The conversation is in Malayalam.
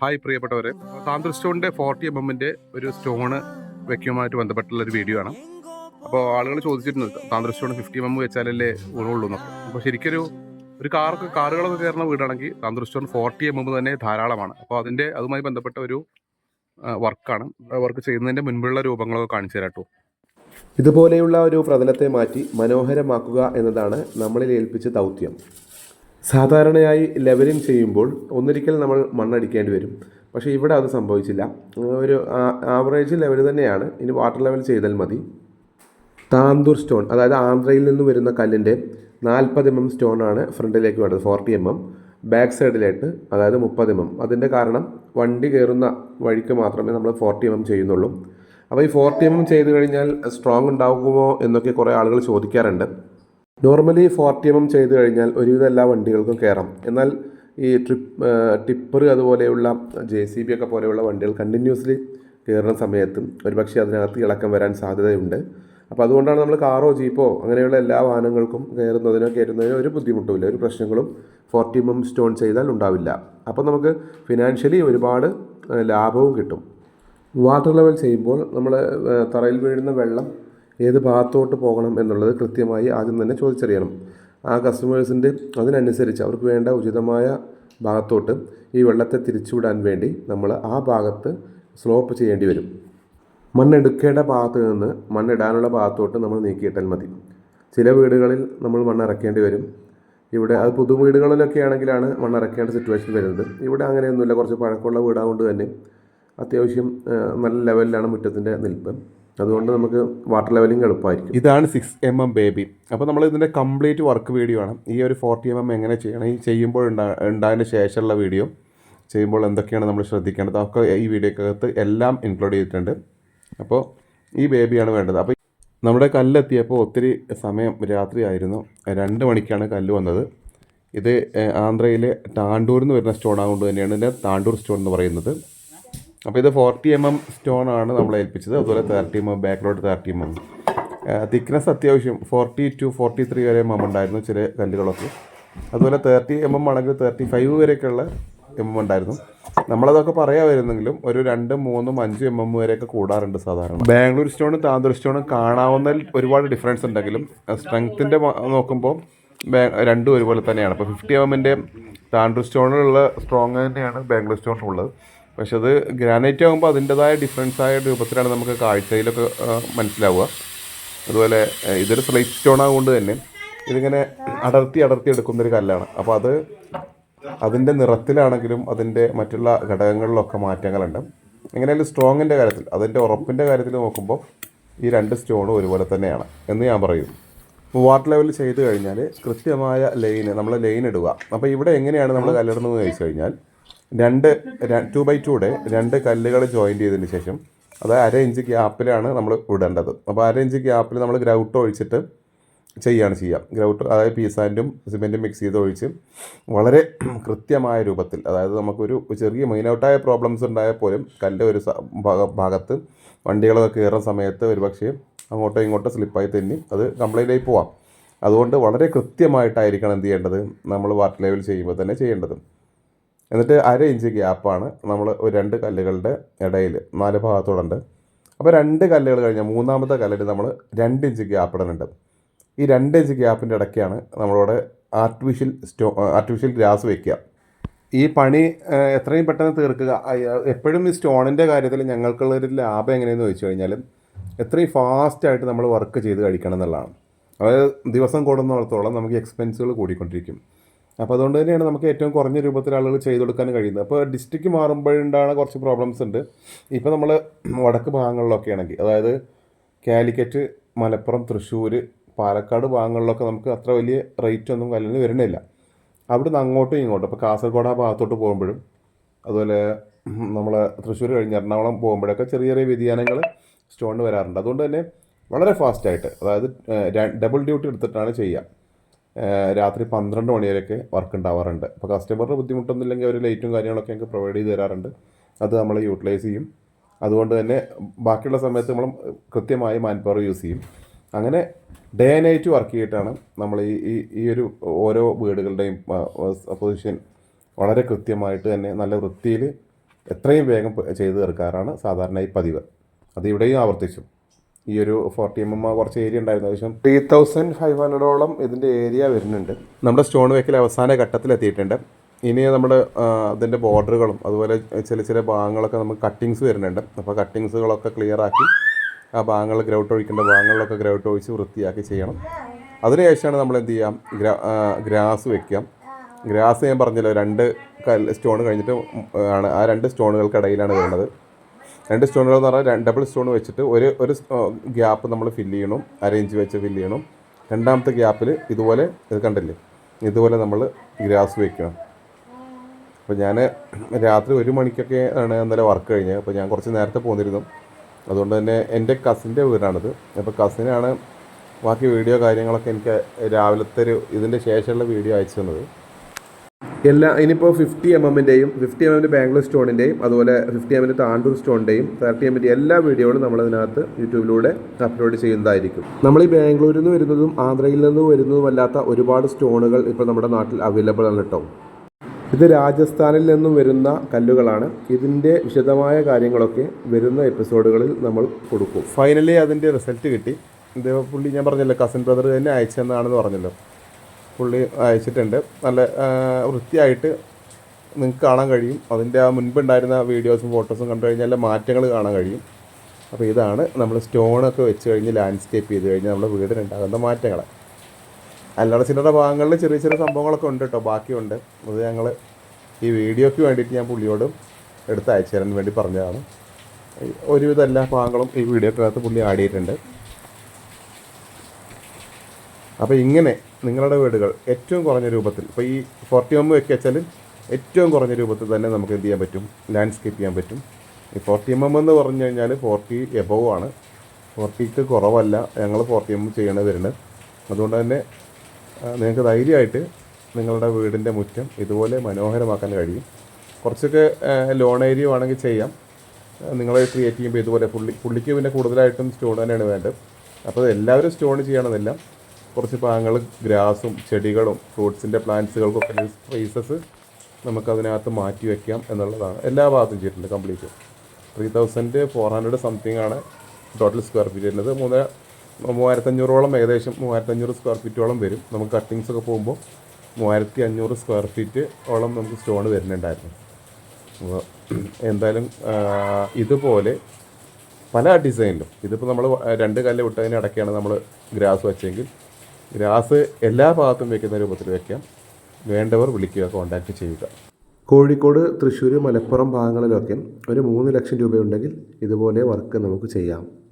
ഹായ് പ്രിയപ്പെട്ടവരെ. താന്ത്രി സ്റ്റോണിന്റെ ഫോർട്ടി എം എമ്മിന്റെ ഒരു സ്റ്റോണ് വെക്കുമായിട്ട് ബന്ധപ്പെട്ടുള്ള ഒരു വീഡിയോ ആണ്. അപ്പോൾ ആളുകൾ ചോദിച്ചിരുന്നു താന്ത്രി സ്റ്റോൺ ഫിഫ്റ്റി എം എം വെച്ചാലല്ലേ ഗുണമുള്ളൂ എന്നൊക്കെ. അപ്പോൾ ശരിക്കൊരു ഒരു കാറൊക്കെ കാറുകളൊക്കെ കയറുന്ന വീടാണെങ്കിൽ താന്ത്രി സ്റ്റോൺ ഫോർട്ടി എം എം തന്നെ ധാരാളമാണ്. അപ്പോൾ അതിന്റെ അതുമായി ബന്ധപ്പെട്ട ഒരു വർക്കാണ്. വർക്ക് ചെയ്യുന്നതിന്റെ മുൻപുള്ള രൂപങ്ങളൊക്കെ കാണിച്ചു തരാം ഇതുപോലെയുള്ള ഒരു പ്രതലത്തെ മാറ്റി മനോഹരമാക്കുക എന്നതാണ് നമ്മളിൽ ഏൽപ്പിച്ച ദൗത്യം. സാധാരണയായി ലെവലിംഗ് ചെയ്യുമ്പോൾ ഒന്നിരിക്കൽ നമ്മൾ മണ്ണടിക്കേണ്ടി വരും. പക്ഷേ ഇവിടെ അത് സംഭവിച്ചില്ല. ഒരു ആവറേജ് ലെവൽ തന്നെയാണ്. ഇനി വാട്ടർ ലെവൽ ചെയ്താൽ മതി. താന്തൂർ സ്റ്റോൺ അതായത് ആന്ധ്രയിൽ നിന്ന് വരുന്ന കല്ലിന്റെ നാൽപ്പത് എം എം സ്റ്റോണാണ് ഫ്രണ്ടിലേക്ക് വേണ്ടത് ഫോർട്ടി എം എം. ബാക്ക് സൈഡിലായിട്ട് അതായത് മുപ്പത് എം എം. അതിന്റെ കാരണം വണ്ടി കയറുന്ന വഴിക്ക് മാത്രമേ നമ്മൾ ഫോർട്ടി എം എം ചെയ്യുന്നുള്ളൂ. അപ്പോൾ ഈ ഫോർട്ടി എം എം ചെയ്ത് കഴിഞ്ഞാൽ സ്ട്രോങ് ഉണ്ടാകുമോ എന്നൊക്കെ കുറേ ആളുകൾ ചോദിക്കാറുണ്ട്. നോർമലി ഫോർട്ടി എം എം ചെയ്ത് കഴിഞ്ഞാൽ ഒരുവിധം എല്ലാ വണ്ടികൾക്കും കയറാം എന്നാൽ ഈ ട്രിപ്പ് ടിപ്പർ അതുപോലെയുള്ള ജെ സി ബി ഒക്കെ പോലെയുള്ള വണ്ടികൾ കണ്ടിന്യൂസ്ലി കയറുന്ന സമയത്തും ഒരുപക്ഷെ അതിനകത്ത് ഇളക്കം വരാൻ സാധ്യതയുണ്ട്. അപ്പോൾ അതുകൊണ്ടാണ് നമ്മൾ കാറോ ജീപ്പോ അങ്ങനെയുള്ള എല്ലാ വാഹനങ്ങൾക്കും കയറുന്നതിനോ കയറുന്നതിനോ ഒരു ബുദ്ധിമുട്ടുമില്ല. ഒരു പ്രശ്നങ്ങളും ഫോർട്ടി എം എം സ്റ്റോൺ ചെയ്താൽ ഉണ്ടാവില്ല. അപ്പോൾ നമുക്ക് ഫിനാൻഷ്യലി ഒരുപാട് ലാഭവും കിട്ടും. വാട്ടർ ലെവൽ ചെയ്യുമ്പോൾ നമ്മൾ തറയിൽ വീഴുന്ന വെള്ളം ഏത് ഭാഗത്തോട്ട് പോകണം എന്നുള്ളത് കൃത്യമായി ആദ്യം തന്നെ ചോദിച്ചറിയണം. ആ കസ്റ്റമേഴ്സിന്റെ അതിനനുസരിച്ച് അവർക്ക് വേണ്ട ഉചിതമായ ഭാഗത്തോട്ട് ഈ വെള്ളത്തെ തിരിച്ചുവിടാൻ വേണ്ടി നമ്മൾ ആ ഭാഗത്ത് സ്ലോപ്പ് ചെയ്യേണ്ടി വരും. മണ്ണെടുക്കേണ്ട ഭാഗത്ത് നിന്ന് മണ്ണിടാനുള്ള ഭാഗത്തോട്ട് നമ്മൾ നീക്കിയിട്ടാൽ മതി. ചില വീടുകളിൽ നമ്മൾ മണ്ണിറക്കേണ്ടി വരും. ഇവിടെ അത് പുതു വീടുകളിലൊക്കെ ആണെങ്കിലാണ് മണ്ണിറക്കേണ്ട സിറ്റുവേഷൻ വരുന്നത്. ഇവിടെ അങ്ങനെയൊന്നുമില്ല. കുറച്ച് പഴക്കമുള്ള വീടാകൊണ്ട് തന്നെ അത്യാവശ്യം നല്ല ലെവലിലാണ് മുറ്റത്തിന്റെ നിൽപ്പ്. അതുകൊണ്ട് നമുക്ക് വാട്ടർ ലെവലിംഗ് എളുപ്പമായിരിക്കും. ഇതാണ് സിക്സ് എം എം ബേബി അപ്പോൾ നമ്മൾ ഇതിന്റെ കംപ്ലീറ്റ് വർക്ക് വീഡിയോ ആണ്. ഈ ഒരു ഫോർട്ടി എം എം എങ്ങനെ ചെയ്യണം? ഈ ചെയ്യുമ്പോൾ ഉണ്ടാ ഉണ്ടായതിന് ശേഷമുള്ള വീഡിയോ ചെയ്യുമ്പോൾ എന്തൊക്കെയാണ് നമ്മൾ ശ്രദ്ധിക്കേണ്ടത്? അതൊക്കെ ഈ വീഡിയോക്കകത്ത് എല്ലാം ഇൻക്ലൂഡ് ചെയ്തിട്ടുണ്ട്. അപ്പോൾ ഈ ബേബിയാണ് വേണ്ടത്. അപ്പോൾ നമ്മുടെ കല്ലെത്തിയപ്പോൾ ഒത്തിരി സമയം രാത്രിയായിരുന്നു രണ്ട് മണിക്കാണ് കല്ല് വന്നത്. ഇത് ആന്ധ്രയിലെ താണ്ടൂരിൽ നിന്ന് വരുന്ന സ്റ്റോൺ ആയതുകൊണ്ട് തന്നെയാണ് ഇതിന്റെ താണ്ടൂർ സ്റ്റോൺ എന്ന് പറയുന്നത്. അപ്പോൾ ഇത് ഫോർട്ടി എം എം സ്റ്റോൺ ആണ് നമ്മൾ ഏൽപ്പിച്ചത്. അതുപോലെ തേർട്ടി എം എം ബാക്കിലോട്ട് തേർട്ടി എം എം തിക്നെസ് അത്യാവശ്യം ഫോർട്ടി ടു ഫോർട്ടി ത്രീ വരെ എം എം ഉണ്ടായിരുന്നു ചില കല്ലുകളൊക്കെ. അതുപോലെ തേർട്ടി എം എം ആണെങ്കിൽ തേർട്ടി ഫൈവ് വരെയൊക്കെയുള്ള എം എം ഉണ്ടായിരുന്നു. നമ്മളതൊക്കെ പറയാമായിരുന്നെങ്കിലും ഒരു രണ്ട് മൂന്നും അഞ്ചും എം എം വരെയൊക്കെ കൂടാറുണ്ട് സാധാരണ. ബാംഗ്ലൂർ സ്റ്റോണും താന്തൂർ സ്റ്റോണും കാണാവുന്നതിൽ ഒരുപാട് ഡിഫറൻസ് ഉണ്ടെങ്കിലും സ്ട്രെങ്ത്തിന്റെ നോക്കുമ്പോൾ രണ്ടും ഒരുപോലെ തന്നെയാണ്. അപ്പോൾ ഫിഫ്റ്റി എം എമ്മിന്റെ താണ്ടൂർ സ്റ്റോണിലുള്ള സ്ട്രോങ് തന്നെയാണ് ബാംഗ്ലൂർ സ്റ്റോണിലുള്ളത്. പക്ഷെ അത് ഗ്രാനൈറ്റ് ആകുമ്പോൾ അതിന്റെതായ ഡിഫറൻസ് ആയ രൂപത്തിലാണ് നമുക്ക് കാഴ്ചയിലൊക്കെ മനസ്സിലാവുക. അതുപോലെ ഇതൊരു സ്ലൈറ്റ് സ്റ്റോൺ ആയതുകൊണ്ട് തന്നെ ഇതിങ്ങനെ അടർത്തി അടർത്തി എടുക്കുന്നൊരു കല്ലാണ്. അപ്പോൾ അത് അതിന്റെ നിറത്തിലാണെങ്കിലും അതിന്റെ മറ്റുള്ള ഘടകങ്ങളിലൊക്കെ മാറ്റങ്ങളുണ്ട്. എങ്ങനെയാലും സ്ട്രോങ്ങിന്റെ കാര്യത്തിൽ അതിന്റെ ഉറപ്പിന്റെ കാര്യത്തിൽ നോക്കുമ്പോൾ ഈ രണ്ട് സ്റ്റോണും ഒരുപോലെ തന്നെയാണ് എന്ന് ഞാൻ പറയും. വാട്ടർ ലെവൽ ചെയ്ത് കഴിഞ്ഞാൽ കൃത്യമായ ലൈന് നമ്മൾ ലൈൻ ഇടുക. അപ്പോൾ ഇവിടെ എങ്ങനെയാണ് നമ്മൾ കല്ലിടുന്നത് ചോദിച്ചു കഴിഞ്ഞാൽ രണ്ട് ടു ബൈ ടൂടെ രണ്ട് കല്ലുകൾ ജോയിൻ ചെയ്തതിന് ശേഷം അത് അര ഇഞ്ച് ഗ്യാപ്പിലാണ് നമ്മൾ ഇടേണ്ടത്. അപ്പോൾ അര ഇഞ്ച് ഗ്യാപ്പിൽ നമ്മൾ ഗ്രൗട്ട് ഒഴിച്ചിട്ട് ചെയ്യുകയാണ് ചെയ്യുക. ഗ്രൗട്ട് അതായത് പീസാന്റും സിമെന്റും മിക്സ് ചെയ്ത് ഒഴിച്ച് വളരെ കൃത്യമായ രൂപത്തിൽ അതായത് നമുക്കൊരു ചെറിയ മൈനൗട്ടായ പ്രോബ്ലംസ് ഉണ്ടായാൽ പോലും കല്ല് ഒരു ഭാഗ- ഭാഗത്ത് വണ്ടികളൊക്കെ കയറുന്ന സമയത്ത് ഒരു പക്ഷേ അങ്ങോട്ടോ ഇങ്ങോട്ടോ സ്ലിപ്പായി തെന്നി അത് കംപ്ലൈന്റ് ആയി പോവാം. അതുകൊണ്ട് വളരെ കൃത്യമായിട്ടായിരിക്കണം എന്ത് ചെയ്യേണ്ടത്? നമ്മൾ വാട്ടർ ലെവൽ ചെയ്യുമ്പോൾ തന്നെ ചെയ്യേണ്ടത്. എന്നിട്ട് അര ഇഞ്ച് ഗ്യാപ്പാണ് നമ്മൾ ഒരു രണ്ട് കല്ലുകളുടെ ഇടയിൽ നാല് ഭാഗത്തോടുണ്ട്. അപ്പോൾ രണ്ട് കല്ലുകൾ കഴിഞ്ഞാൽ മൂന്നാമത്തെ കല്ലിൽ നമ്മൾ രണ്ട് ഇഞ്ച് ഗ്യാപ്പ് ഇടുന്നുണ്ട് ഈ രണ്ട് ഇഞ്ച് ഗ്യാപ്പിന്റെ ഇടയ്ക്കാണ് നമ്മളവിടെ ആർട്ടിഫിഷ്യൽ സ്റ്റോ ആർട്ടിഫിഷ്യൽ ഗ്രാസ് വയ്ക്കുക ഈ പണി എത്രയും പെട്ടെന്ന് തീർക്കുക. എപ്പോഴും ഈ സ്റ്റോണിന്റെ കാര്യത്തിൽ ഞങ്ങൾക്കുള്ളൊരു ലാഭം എങ്ങനെയെന്ന് ചോദിച്ചു കഴിഞ്ഞാൽ എത്രയും ഫാസ്റ്റായിട്ട് നമ്മൾ വർക്ക് ചെയ്ത് കഴിക്കണം എന്നുള്ളതാണ്. അതായത് ദിവസം കൂടുന്നിടത്തോളം നമുക്ക് എക്സ്പെൻസുകൾ കൂടിക്കൊണ്ടിരിക്കും. അപ്പോൾ അതുകൊണ്ട് തന്നെയാണ് നമുക്ക് ഏറ്റവും കുറഞ്ഞ രൂപത്തിൽ ആളുകൾ ചെയ്തു കൊടുക്കാൻ കഴിയുന്നത്. അപ്പോൾ ഡിസ്ട്രിക്റ്റ് മാറുമ്പോഴുണ്ടാണ് കുറച്ച് പ്രോബ്ലംസ് ഉണ്ട്. ഇപ്പോൾ നമ്മൾ വടക്ക് ഭാഗങ്ങളിലൊക്കെ ആണെങ്കിൽ അതായത് കാലിക്കറ്റ് മലപ്പുറം തൃശ്ശൂർ പാലക്കാട് ഭാഗങ്ങളിലൊക്കെ നമുക്ക് അത്ര വലിയ റേറ്റ് ഒന്നും കല്ലിന് വരുന്നില്ല. നിന്ന് അങ്ങോട്ടും ഇങ്ങോട്ടും ഇപ്പോൾ കാസർഗോഡ് ആ ഭാഗത്തോട്ട് പോകുമ്പോഴും അതുപോലെ നമ്മൾ തൃശ്ശൂർ കഴിഞ്ഞ് എറണാകുളം പോകുമ്പോഴൊക്കെ ചെറിയ ചെറിയ വ്യതിയാനങ്ങൾ സ്റ്റോണിന് വരാറുണ്ട്. അതുകൊണ്ട് തന്നെ വളരെ ഫാസ്റ്റായിട്ട് അതായത് ഡബിൾ ഡ്യൂട്ടി എടുത്തിട്ടാണ് ചെയ്യുക. രാത്രി പന്ത്രണ്ട് മണി വരെയൊക്കെ വർക്ക് ഉണ്ടാവാറുണ്ട് അപ്പോൾ കസ്റ്റമറിന് ബുദ്ധിമുട്ടൊന്നുമില്ലെങ്കിൽ അവർ ലൈറ്റും കാര്യങ്ങളൊക്കെ ഞങ്ങൾക്ക് പ്രൊവൈഡ് ചെയ്ത് തരാറുണ്ട്. അത് നമ്മൾ യൂട്ടിലൈസ് ചെയ്യും. അതുകൊണ്ട് തന്നെ ബാക്കിയുള്ള സമയത്ത് നമ്മൾ കൃത്യമായി മാൻ പവർ യൂസ് ചെയ്യും. അങ്ങനെ ഡേ നൈറ്റ് വർക്ക് ചെയ്തിട്ടാണ് നമ്മൾ ഈ ഈ ഒരു ഓരോ വീടുകളുടെയും പൊസിഷൻ വളരെ കൃത്യമായിട്ട് തന്നെ നല്ല വൃത്തിയിൽ എത്രയും വേഗം ചെയ്തു ചെയ്ത് തീർക്കാറാണ് സാധാരണ ഈ പതിവ്. അത് ഇവിടെയും ആവർത്തിച്ചു. ഈ ഒരു ഫോർട്ടി എം എം കുറച്ച് ഏരിയ ഉണ്ടായിരുന്നു. ഏകദേശം ത്രീ തൗസൻഡ് ഫൈവ് ഹൺഡ്രഡോളം ഇതിന്റെ ഏരിയ വരുന്നുണ്ട്. നമ്മുടെ സ്റ്റോൺ വെക്കൽ അവസാന ഘട്ടത്തിലെത്തിയിട്ടുണ്ട്. ഇനി നമ്മുടെ അതിന്റെ ബോർഡറുകളും അതുപോലെ ചില ചില ഭാഗങ്ങളൊക്കെ നമുക്ക് കട്ടിങ്സ് വരുന്നുണ്ട്. അപ്പോൾ കട്ടിങ്സുകളൊക്കെ ക്ലിയർ ആക്കി ആ ഭാഗങ്ങൾ ഗ്രൗട്ട് ഒഴിക്കേണ്ട ഭാഗങ്ങളിലൊക്കെ ഗ്രൗട്ട് ഒഴിച്ച് വൃത്തിയാക്കി ചെയ്യണം. അതിനുശേഷമാണ് നമ്മൾ എന്ത് ചെയ്യാം? ഗ്രാ ഗ്രാസ് വെക്കാം. ഗ്രാസ് ഞാൻ പറഞ്ഞല്ലോ രണ്ട് കല്ല് സ്റ്റോൺ കഴിഞ്ഞിട്ട് ആണ് ആ രണ്ട് സ്റ്റോണുകൾക്കിടയിലാണ് വരുന്നത് രണ്ട് സ്റ്റോണുകൾ എന്ന് പറഞ്ഞാൽ ഡബിൾ സ്റ്റോൺ വെച്ചിട്ട് ഒരു ഒരു ഗ്യാപ്പ് നമ്മൾ ഫില്ല് ചെയ്യണം. അരേഞ്ച് വെച്ച് ഫില്ല് ചെയ്യണം. രണ്ടാമത്തെ ഗ്യാപ്പിൽ ഇതുപോലെ ഇത് കണ്ടില്ലേ? ഇതുപോലെ നമ്മൾ ഗ്രാസ് വയ്ക്കണം അപ്പോൾ ഞാൻ രാത്രി ഒരു മണിക്കൊക്കെ ആണ് ഇന്നലെ വർക്ക് കഴിഞ്ഞത് അപ്പോൾ ഞാൻ കുറച്ച് നേരത്തെ പോന്നിരുന്നു. അതുകൊണ്ട് തന്നെ എന്റെ കസിന്റെ വീടാണിത്. അപ്പോൾ കസിനാണ് ബാക്കി വീഡിയോ കാര്യങ്ങളൊക്കെ എനിക്ക് രാവിലത്തെ ഒരു ഇതിന്റെ ശേഷമുള്ള വീഡിയോ അയച്ചു തന്നത്. എല്ലാ ഇനിയിപ്പോൾ ഫിഫ്റ്റി എം എമ്മിന്റെയും ഫിഫ്റ്റി എം എമ്മിന്റെ ബാംഗ്ലൂർ സ്റ്റോണിന്റെയും അതുപോലെ ഫിഫ്റ്റി എമ്മിന്റെ താണ്ടൂർ സ്റ്റോണിന്റെയും തേർട്ടി എമ്മിന്റെ എല്ലാ വീഡിയോകളും നമ്മളതിനകത്ത് യൂട്യൂബിലൂടെ അപ്ലോഡ് ചെയ്യുന്നതായിരിക്കും. നമ്മൾ ഈ ബാംഗ്ലൂരിൽ നിന്ന് വരുന്നതും ആന്ധ്രയിൽ നിന്ന് വരുന്നതുമല്ലാത്ത ഒരുപാട് സ്റ്റോണുകൾ ഇപ്പോൾ നമ്മുടെ നാട്ടിൽ അവൈലബിൾ ആണ് കേട്ടോ ഇത് രാജസ്ഥാനിൽ നിന്നും വരുന്ന കല്ലുകളാണ്. ഇതിന്റെ വിശദമായ കാര്യങ്ങളൊക്കെ വരുന്ന എപ്പിസോഡുകളിൽ നമ്മൾ കൊടുക്കും. ഫൈനലി അതിന്റെ റിസൾട്ട് കിട്ടി. ഇത് പുള്ളി ഞാൻ പറഞ്ഞല്ലോ കസിൻ ബ്രദർ തന്നെ അയച്ചെന്നാണെന്ന് പറഞ്ഞല്ലോ. പുള്ളി അയച്ചിട്ടുണ്ട്. നല്ല വൃത്തിയായിട്ട് നിങ്ങൾക്ക് കാണാൻ കഴിയും. അതിന്റെ ആ മുൻപുണ്ടായിരുന്ന വീഡിയോസും ഫോട്ടോസും കണ്ടു കഴിഞ്ഞാൽ മാറ്റങ്ങൾ കാണാൻ കഴിയും. അപ്പോൾ ഇതാണ് നമ്മൾ സ്റ്റോണൊക്കെ വെച്ച് കഴിഞ്ഞ് ലാൻഡ്സ്കേപ്പ് ചെയ്ത് കഴിഞ്ഞാൽ നമ്മുടെ വീടിനുണ്ടാകുന്ന മാറ്റങ്ങൾ അല്ലാതെ ചില്ലറ ഭാഗങ്ങളിൽ ചെറിയ ചെറിയ സംഭവങ്ങളൊക്കെ ഉണ്ട് കേട്ടോ ബാക്കിയുണ്ട്. അത് ഞങ്ങൾ ഈ വീഡിയോയ്ക്ക് വേണ്ടിയിട്ട് ഞാൻ പുള്ളിയോട് എടുത്ത് അയച്ചു തരാൻ വേണ്ടി പറഞ്ഞതാണ്. ഒരുവിധ എല്ലാ ഭാഗങ്ങളും ഈ വീഡിയോക്കകത്ത് പുള്ളി ആടിയിട്ടുണ്ട്. അപ്പോൾ ഇങ്ങനെ നിങ്ങളുടെ വീടുകൾ ഏറ്റവും കുറഞ്ഞ രൂപത്തിൽ ഇപ്പോൾ ഈ ഫോർട്ടി എം വെക്കുക വെച്ചാൽ ഏറ്റവും കുറഞ്ഞ രൂപത്തിൽ തന്നെ നമുക്ക് എന്ത് ചെയ്യാൻ പറ്റും? ലാൻഡ്സ്കേപ്പ് ചെയ്യാൻ പറ്റും. ഈ ഫോർട്ടി എം എം എന്ന് പറഞ്ഞു കഴിഞ്ഞാൽ ഫോർട്ടി എബവ് ആണ്. ഫോർട്ടിക്ക് കുറവല്ല. ഞങ്ങൾ ഫോർട്ടി എം ചെയ്യണ വരുന്നത്. അതുകൊണ്ട് തന്നെ നിങ്ങൾക്ക് ധൈര്യമായിട്ട് നിങ്ങളുടെ വീടിന്റെ മുറ്റം ഇതുപോലെ മനോഹരമാക്കാൻ കഴിയും. കുറച്ചൊക്കെ ലോൺ ഏരിയ ആണെങ്കിൽ ചെയ്യാം. നിങ്ങൾ ക്രിയേറ്റ് ചെയ്യുമ്പോൾ ഇതുപോലെ പുള്ളി പുള്ളിക്ക് പിന്നെ കൂടുതലായിട്ടും സ്റ്റോൺ തന്നെയാണ് വേണ്ടത്. അപ്പോൾ എല്ലാവരും സ്റ്റോൺ ചെയ്യണമെന്നില്ല കുറച്ച് ഭാഗങ്ങൾ ഗ്രാസും ചെടികളും ഫ്രൂട്ട്സിന്റെ പ്ലാന്റ്സുകൾക്കൊക്കെ സ്പേസസ് നമുക്കതിനകത്ത് മാറ്റി വയ്ക്കാം എന്നുള്ളതാണ്. എല്ലാ ഭാഗത്തും ചെയ്തിട്ടുണ്ട് complete. Three thousand four hundred something ആണ് ടോട്ടൽ സ്ക്വയർ ഫീറ്റ് വരുന്നത്. മൂന്ന് മൂവായിരത്തഞ്ഞൂറോളം ഏകദേശം മൂവായിരത്തഞ്ഞൂറ് സ്ക്വയർ ഫീറ്റോളം വരും. നമുക്ക് കട്ടിങ്സ് ഒക്കെ പോകുമ്പോൾ മൂവായിരത്തി അഞ്ഞൂറ് സ്ക്വയർ ഫീറ്റ് ഓളം നമുക്ക് സ്റ്റോൺ വരുന്നുണ്ടായിരുന്നു. അപ്പോൾ എന്തായാലും ഇതുപോലെ പല ഡിസൈനിലും ഇതിപ്പോൾ നമ്മൾ രണ്ട് കല്ല് വിട്ടതിന് ഇടയ്ക്കാണ് നമ്മൾ ഗ്രാസ് വെച്ചെങ്കിൽ ഗ്രാസ് എല്ലാ ഭാഗത്തും വെക്കുന്ന രൂപത്തിൽ വെക്കാം. വേണ്ടവർ വിളിക്കുക കോൺടാക്റ്റ് ചെയ്യുക. കോഴിക്കോട് തൃശ്ശൂർ മലപ്പുറം ഭാഗങ്ങളിലൊക്കെ ഒരു മൂന്ന് ലക്ഷം രൂപയുണ്ടെങ്കിൽ ഇതുപോലെ വർക്ക് നമുക്ക് ചെയ്യാം.